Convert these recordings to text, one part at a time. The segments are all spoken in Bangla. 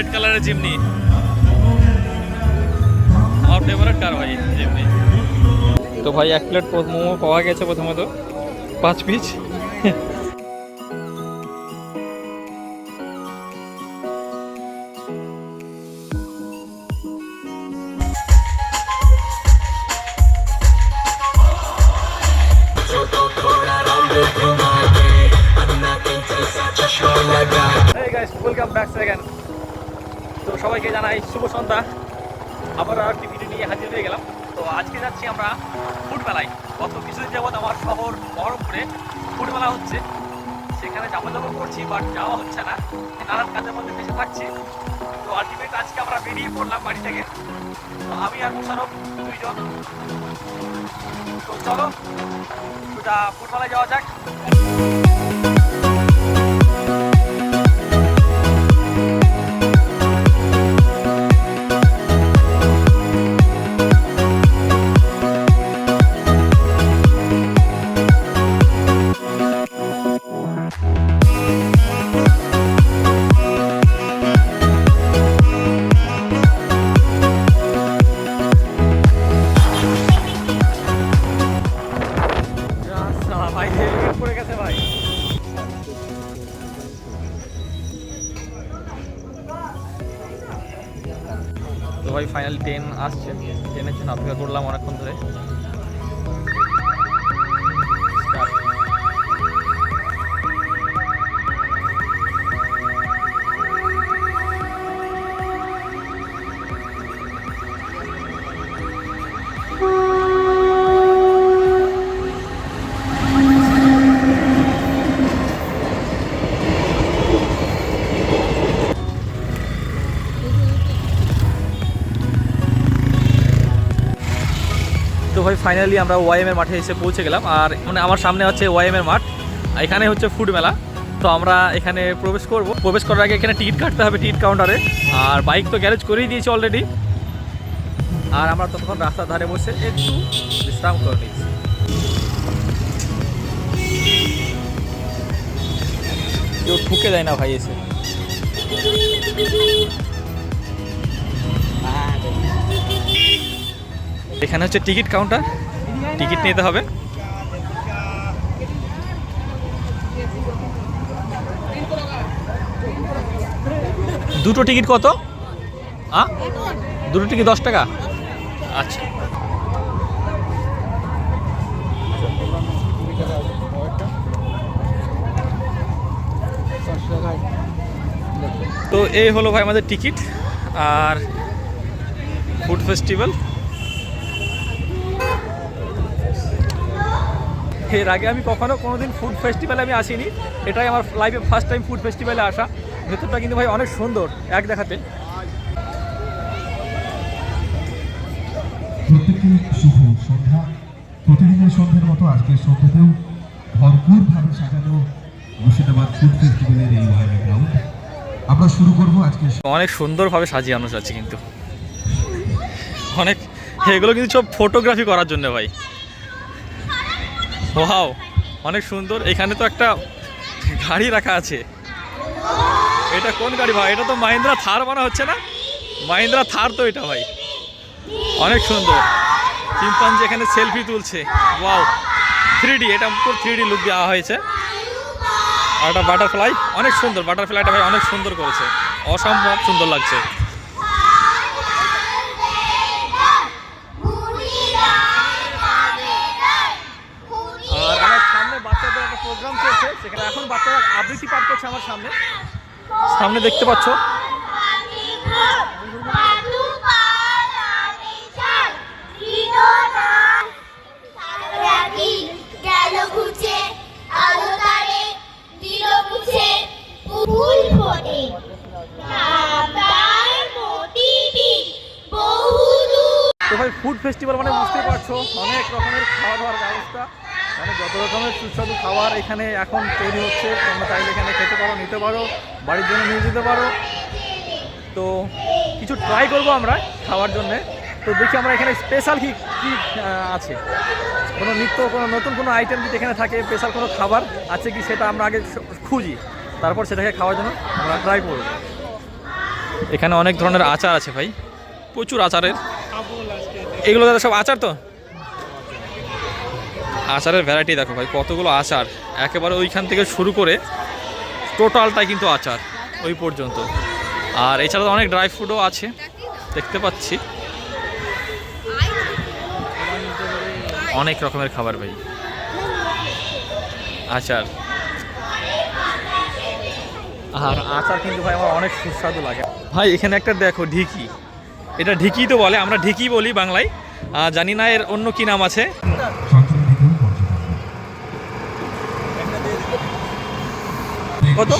রেড কালারের জিমনি। আমার ফেভারিট কার ভাই জিমনি? তো ভাই এক প্লেট মোমো পাওয়া গেছে প্রথমত। পাঁচ piece Hey guys, welcome back again. সবাইকে জানাই শুভ সন্ধ্যা। আবার আর ভিডিও নিয়ে হাজির হয়ে গেলাম। তো আজকে যাচ্ছি আমরা ফুড মেলায় গত কিছুদিন যাবৎ আমার শহর বহরমপুরে। ফুড হচ্ছে। সেখানে যাব যাব করছি বাট যাওয়া হচ্ছে না। নানান কাজের মধ্যে বেঁচে থাকছি। তো আলটিমেট আজকে আমরা বেরিয়ে পড়লাম বাড়ি থেকে। তো আমি আর মুশারফ দুইজন। তো চলো, সোজা ফুড মেলায় যাওয়া যাক। আসছে ট্রেনের জন্য অপেক্ষা করলাম অনেকক্ষণ ধরে। তো ভাই ফাইনালি আমরা ওয়াইএম এর মাঠে এসে পৌঁছে গেলাম। আর মানে আমার সামনে হচ্ছে ওয়াইএম এর মাঠ। এখানে হচ্ছে ফুড মেলা। তো আমরা এখানে প্রবেশ করব। প্রবেশ করার আগে এখানে টিকিট কাটতে হবে টিকিট কাউন্টারে আর বাইক তো গ্যারেজ করেই দিয়েছি অলরেডি আর আমরা তখন রাস্তার ধারে বসে একটু বিশ্রাম করে নিচ্ছি। কেউ ঠুকে দেয় না ভাই এসে। এখানে হচ্ছে টিকিট কাউন্টার। টিকিট নিতে হবে। দুটো টিকিট কত? দুটো টিকিট দশ টাকা? আচ্ছা। তো এই হলো ভাই আমাদের টিকিট আর ফুড ফেস্টিভ্যাল। এর আগে আমি কখনো কোনোদিন ফুড ফেস্টিভ্যালে আমি আসিনি। এটাই আমার লাইফে ফার্স্ট টাইম ফুড ফেস্টিভ্যালে আসা। ভেতরটা কিন্তু ভাই অনেক সুন্দর এক দেখাতে। প্রত্যেককে শুভ সন্ধ্যা। প্রতিদিনের সন্ধ্যের মতো আজকের সন্ধ্যাতেও ভরপুরভাবে সাজানো মুর্শিদাবাদ ফুড ফেস্টিভ্যালের এই ওয়াইনে গ্রাউন্ড আমরা শুরু করব আজকে অনেক সুন্দরভাবে সাজিয়ে যাচ্ছে কিন্তু। অনেক এগুলো কিন্তু সব ফটোগ্রাফি করার জন্য ভাই। ওয়াও অনেক সুন্দর। এখানে তো একটা গাড়ি রাখা আছে। এটা কোন গাড়ি ভাই? এটা তো মাহিন্দ্রা থার বানা হচ্ছে না? মাহিন্দ্রা থার তো এটা ভাই। অনেক সুন্দর। চিম্পাঞ্জি এখানে সেলফি তুলছে। ওয়াও থ্রি ডি এটা পুরো থ্রি ডি লুক দেওয়া হয়েছে। আর একটা বাটারফ্লাই অনেক সুন্দর। বাটারফ্লাইটা ভাই অনেক সুন্দর করেছে। অসম্ভব সুন্দর লাগছে। প্রোগ্রাম চলছে সেখানে এখন বাচ্চারা আবৃত্তি পাঠ করছে আমার সামনে। সামনে দেখতে পাচ্ছ। ফুল ফোটে তো ভাই ফুড ফেস্টিভ্যাল মানে বুঝতে পারছ অনেক রকমের খাওয়া দাওয়ার ব্যবস্থা। মানে যত রকমের সুস্বাদু খাবার এখানে এখন তৈরি হচ্ছে তোমরা চাইলে এখানে খেতে পারো নিতে পারো বাড়ির জন্য নিয়ে যেতে পারো। তো কিছু ট্রাই করব আমরা খাওয়ার জন্যে। তো দেখি আমরা এখানে স্পেশাল কি কী আছে। কোনো নিত্য কোনো নতুন কোনো আইটেম যদি এখানে থাকে স্পেশাল কোনো খাবার আছে কি সেটা আমরা আগে খুঁজি। তারপর সেটাকে খাওয়ার জন্য আমরা ট্রাই করব। এখানে অনেক ধরনের আচার আছে ভাই। প্রচুর আচারের। এগুলো দাদা সব আচার তো? আচারের ভ্যারাইটি দেখো ভাই, কতগুলো আচার। একেবারে ওইখান থেকে শুরু করে টোটালটাই কিন্তু আচার, ওই পর্যন্ত। আর এছাড়া তো অনেক ড্রাই ফ্রুটও আছে, দেখতে পাচ্ছি। অনেক রকমের খাবার ভাই। আচার। আর আচার কিন্তু ভাই আমার অনেক সুস্বাদু লাগে। ভাই, এখানে একটা দেখো ঢিকি। এটা ঢিকি তো বলে, আমরা ঢিকি বলি বাংলায়। জানি না এর অন্য কি নাম আছে। কত?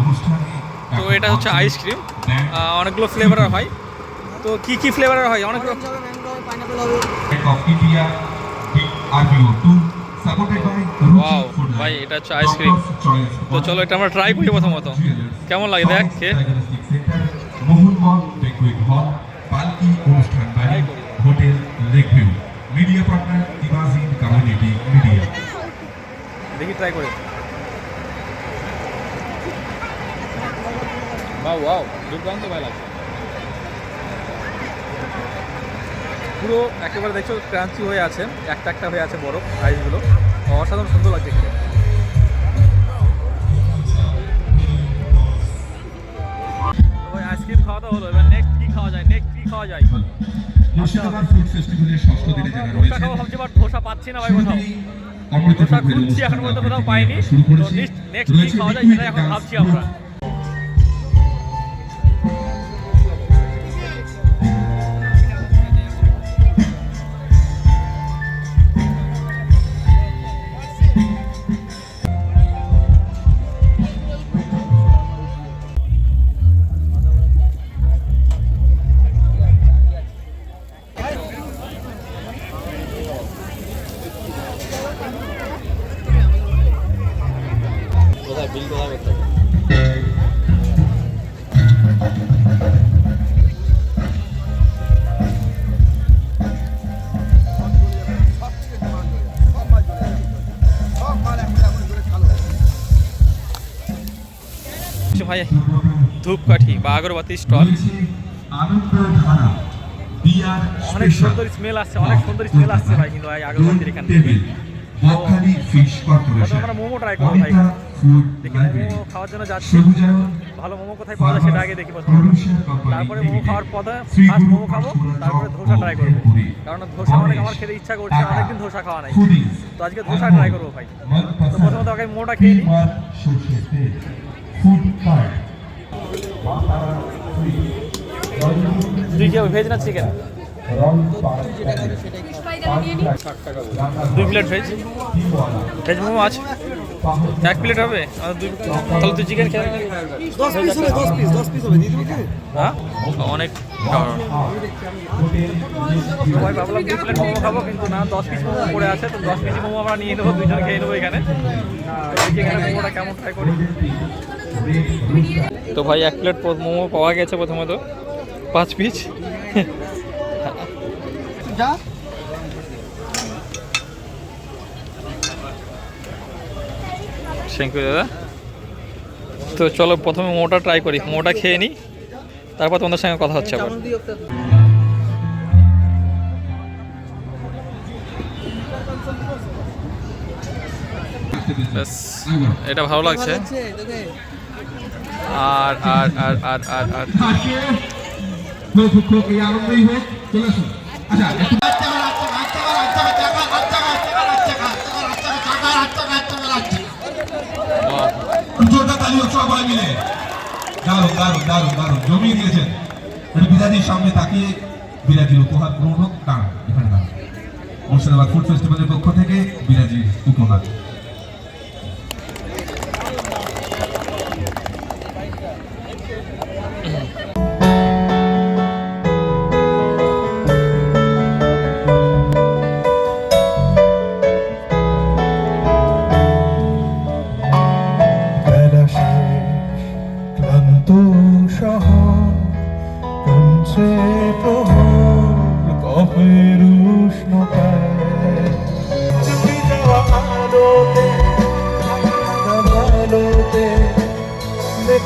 অনুষ্ঠানে তো এটা হচ্ছে আইসক্রিম অনেকগুলো ফ্লেভারের হয়। তো কি কি ফ্লেভারের হয়? অনেক রকম- Bank of India, RBO 2, supported by Wow, Ruchi Food ভাই, এটা হচ্ছে ice-cream। তো চলো এটা আমরা try করি প্রথমত। কেমন লাগে দেখ, খেয়ে? পালকি অনুষ্ঠান বাড়ি hotel Lakeview media partner imagine community media দেখি ট্রাই করে। বাহ ওয়াও দুর্দান্ত ভাই লাগছে। পুরো একেবারে দেখছ ক্রাঞ্চি হয়ে আছে একটা একটা হয়ে আছে বরফ আইসগুলো অসাধারণ সুন্দর লাগছে খেতে। ওই আইসক্রিম খাওয়া হলো এবার নেক্সট কি খাওয়া যায়? নেক্সট কি খাওয়া যায়? মুর্শিদাবাদ ফুড ফেস্টিভ্যালের ষষ্ঠ দিনে যারা বাট ধোসা পাচ্ছি না ভাই কোথাও। অমৃত খুঁজছি এখন পর্যন্ত কোথাও পাইনি। নেক্সট কি খাওয়া যায় সেটা এখন ভাবছি আমরা। ধূপকাঠি বা আগরবাতি স্টল। অনেক সুন্দর স্মেল আসছে অনেক সুন্দর স্মেল আসছে ভাই কিন্তু ভাই আগরবাতির এখান থেকে। আমরা মোমো try করব ভাই। দেখি মোমো খাওয়ার জন্য যাচ্ছি। ভালো মোমো কোথায় পাওয়া যায় সেটা আগে দেখি তারপরে মোমো খাওয়ার পথে ফার্স্ট মোমো খাব তারপরে ধোসা ট্রাই করব। কারণ ধোসা অনেক আমার খেতে ইচ্ছা করছে অনেকদিন ধোসা খাওয়া নাই। তো আজকে ধোসা try করব ভাই। তো প্রথমত আগে মোমোটা খেয়ে নিই। তুই কি ভেজ না চিকেন? দুই প্লেট ভেজ? ভেজ মোমো আছে। এক প্লেট হবে? আর দুই তাহলে তুই চিকেন খেয়ে হ্যাঁ? অনেক ভাই ভাবলাম দুই প্লেট মোমো খাব কিন্তু না দশ পিস মোমো পড়ে আছে তো দশ পিস মোমো আমরা নিয়ে নেব দুইজন খেয়ে নেব এখানে। এখানে মোমোটা কেমন ট্রাই করি? তো ভাই এক প্লেট মোমো পাওয়া গেছে প্রথমত। পাঁচ পিস। থ্যাংক ইউ দাদা। তো চলো প্রথমে মোমোটা ট্রাই করি। মোমোটা খেয়ে নিই। তারপর তোমাদের সঙ্গে কথা হচ্ছে আবার। এটা ভালো লাগছে। আর আর আর আর আর আর। বিরাজির সামনে উপহার গ্রহণ হোক এখানে মুর্শিদাবাদ পক্ষ থেকে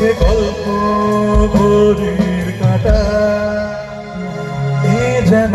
লেখে গল্প ঘড়ির কাটা। এ যেন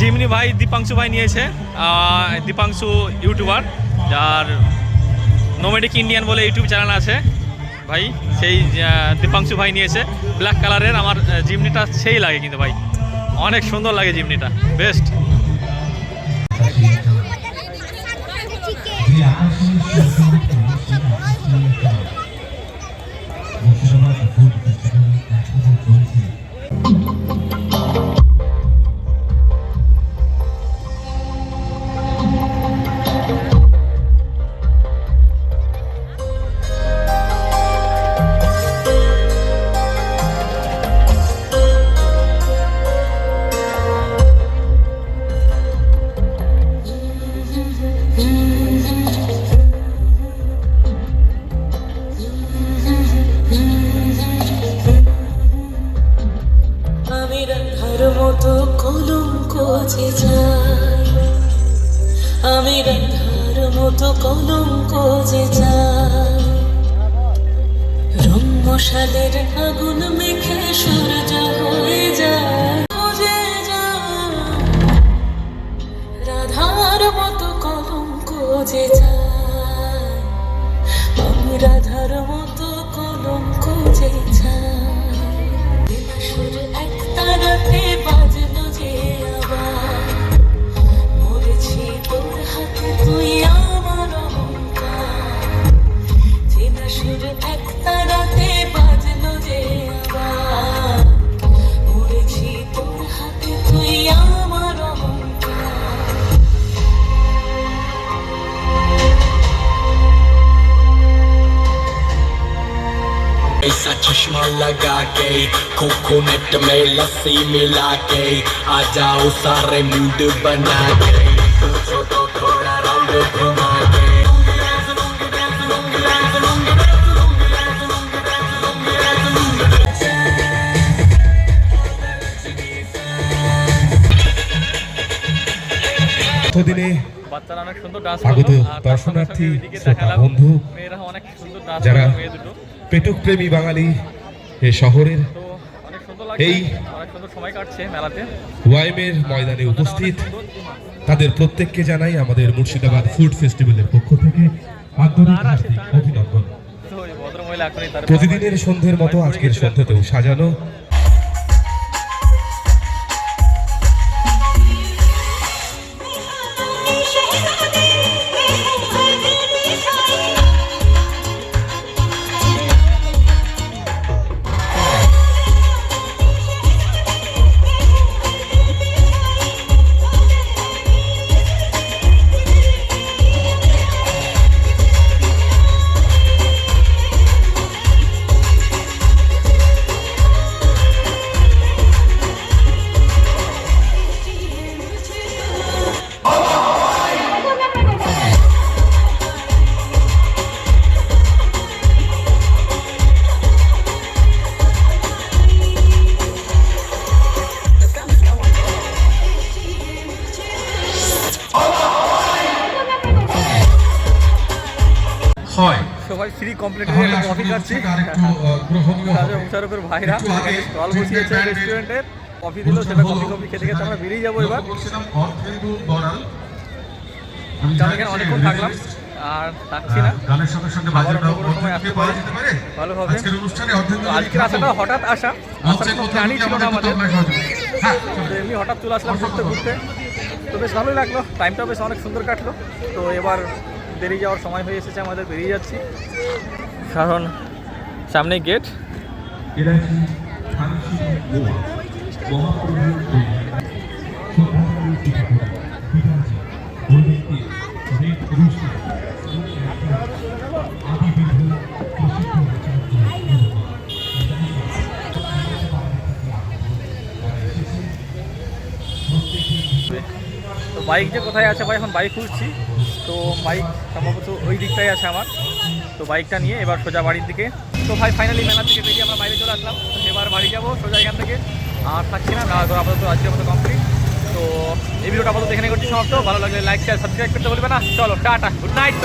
জিমনি ভাই, দীপাংশু ভাই নিয়েছে দীপাংশু ইউটিউবার, যার নোমেডিক ইন্ডিয়ান বলে ইউটিউব চ্যানেল আছে। ভাই, সেই দীপাংশু ভাই নিয়েছে। ব্ল্যাক কালারের আমার জিমনিটা সেই লাগে কিন্তু ভাই। অনেক সুন্দর লাগে জিমনিটা। বেস্ট যে আমি রাধার মতো কলঙ্ক যে যাই রং মশালের আগুন মেখে সূর্য হয়ে যায় রাধার মতো কলঙ্ক যে যায় আমি রাধার মতো কলঙ্ক যে যায় এক তারাতে कोकोनट में लस्सी मिला के आ जाओ सारे मूड बना के पूछो तो थोड़ा रंग घुमा के এতদিনে বাচ্চারা অনেক সুন্দর ডান্স স্বাগত করলো আর তার দর্শনার্থী, সঙ্গে সঙ্গে ওইদিকে শ্রোতা দেখালাম বন্ধু, মেয়েরা অনেক সুন্দর ডান্স যারা করলো মেয়ে দুটো পেটুক প্রেমী বাঙালি এ শহরের এই- ওয়াইমের ময়দানে উপস্থিত তাদের প্রত্যেককে জানাই আমাদের মুর্শিদাবাদ ফুড ফেস্টিভ্যালের পক্ষ থেকে আন্তরিক অভিনন্দন। প্রতিদিনের সন্ধ্যের মতো আজকের সন্ধ্যাতেও সাজানো কমপ্লিট তাহলে একটা কফি খাচ্ছি মুশারফের ভাইরা স্টল বসিয়েছে রেস্টুরেন্টের কফি দিল সেটা কফি কফি খেতে খেতে আমরা বেরিয়ে যাব এবার। কারণ এখানে অনেকক্ষণ থাকলাম আর থাকছি না। গানের সঙ্গে সঙ্গে সময় আসতে পারে। ভালো হবে। আজকের অনুষ্ঠানে আজকের আসাটা হঠাৎ আসা আসার কোনো প্ল্যানই ছিল না আমাদের হ্যাঁ এমনি হঠাৎ চলে আসলাম ঘুরতে ঘুরতে। তো বেশ ভালোই লাগল টাইমটা বেশ অনেক সুন্দর কাটলো। তো এবার বেরিয়ে যাওয়ার সময় হয়ে এসেছে আমাদের বেরিয়ে যাচ্ছি। কারণ সামনে গেট বাইক যে কোথায় আছে ভাই এখন বাইক খুঁজছি। তো বাইক সম্ভবত ওই দিকটাই আছে আমার। তো বাইকটা নিয়ে এবার সোজা বাড়ির দিকে। তো ভাই ফাইনালি মেলা থেকে বেরিয়ে আমরা বাইরে চলে আসলাম। এবার বাড়ি যাব সোজা এখান থেকে। আর থাকছি না না আপাতত আজকের মতো কমপ্লিট তো এই ভিডিওটা আপাতত এখানে করছি সমাপ্ত। ভালো লাগলে লাইক শেয়ার সাবস্ক্রাইব করতে বলবে না। চলো, টাটা গুড নাইট